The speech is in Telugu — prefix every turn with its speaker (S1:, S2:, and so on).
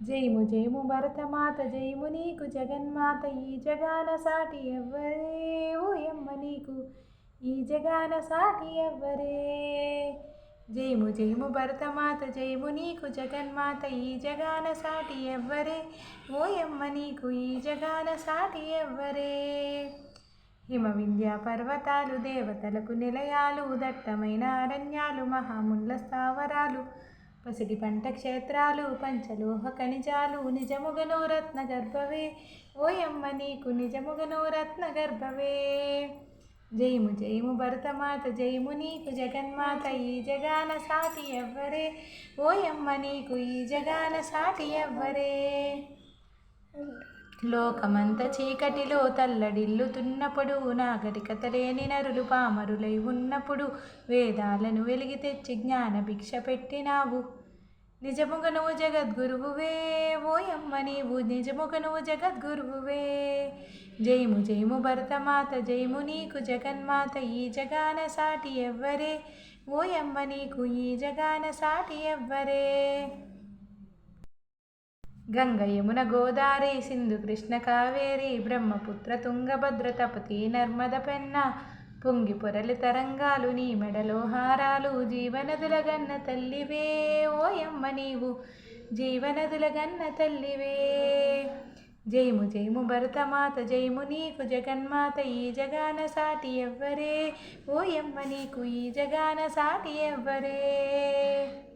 S1: జయము జయము భరతమాత జయము నీకు జగన్మాత ఈ జగాన సాటి ఎవ్వరే? ఓయమ్మ నీకు ఈ జగాన సాటి ఎవ్వరే? జయము జయము భరతమాత జయము నీకు జగన్మాత ఈ జగాన సాటి ఎవ్వరే? ఓయమ్మ నీకు ఈ జగాన సాటి ఎవ్వరే? హిమ వింధ్య పర్వతాలు దేవతలకు నిలయాలు దట్టమైన అరణ్యాలు మహాముండ్ల స్థావరాలు పసిడి పంట క్షేత్రాలు పంచలోహ ఖనిజాలు నిజముగనో రత్న గర్భవే. ఓయమ్మ నీకు నిజముగనో రత్న గర్భవే. జయము జయము భరతమాత జయము నీకు జగన్మాత ఈ జగాన సాటి ఎవ్వరే. ఓయమ్మ నీకు ఈ జగాన సాటి ఎవ్వరే. లోకమంత చీకటిలో తల్లడిల్లుతున్నప్పుడు నాగరికత లేని నరులు పామరులై ఉన్నప్పుడు వేదాలను వెలిగి తెచ్చి జ్ఞాన భిక్ష పెట్టినావు. నిజముగ నువ్వు జగద్గురువువే ఓయమ్మ నీవు నిజముగ నువ్వు జగద్గురువువే. జయము జయము భరతమాత జయము నీకు జగన్మాత ఈ జగాన సాటి ఎవ్వరే. ఓయమ్మ నీకు ఈ జగాన సాటి ఎవ్వరే. గంగ యమున గోదావరి సింధు కృష్ణ కావేరి బ్రహ్మపుత్ర తుంగభద్ర తపతి నర్మద పెన్నా పొంగి పొరలి తరంగాలు నీ మెడలో హారాలు జీవనదుల గన్న తల్లివే. ఓయమ్మ నీవు జీవనదుల గన్న తల్లివే. జయము జయము భరతమాత జయము నీకు జగన్మాత ఈ జగాన సాటి ఎవ్వరే. ఓయమ్మ నీకు ఈ జగాన సాటి ఎవ్వరే.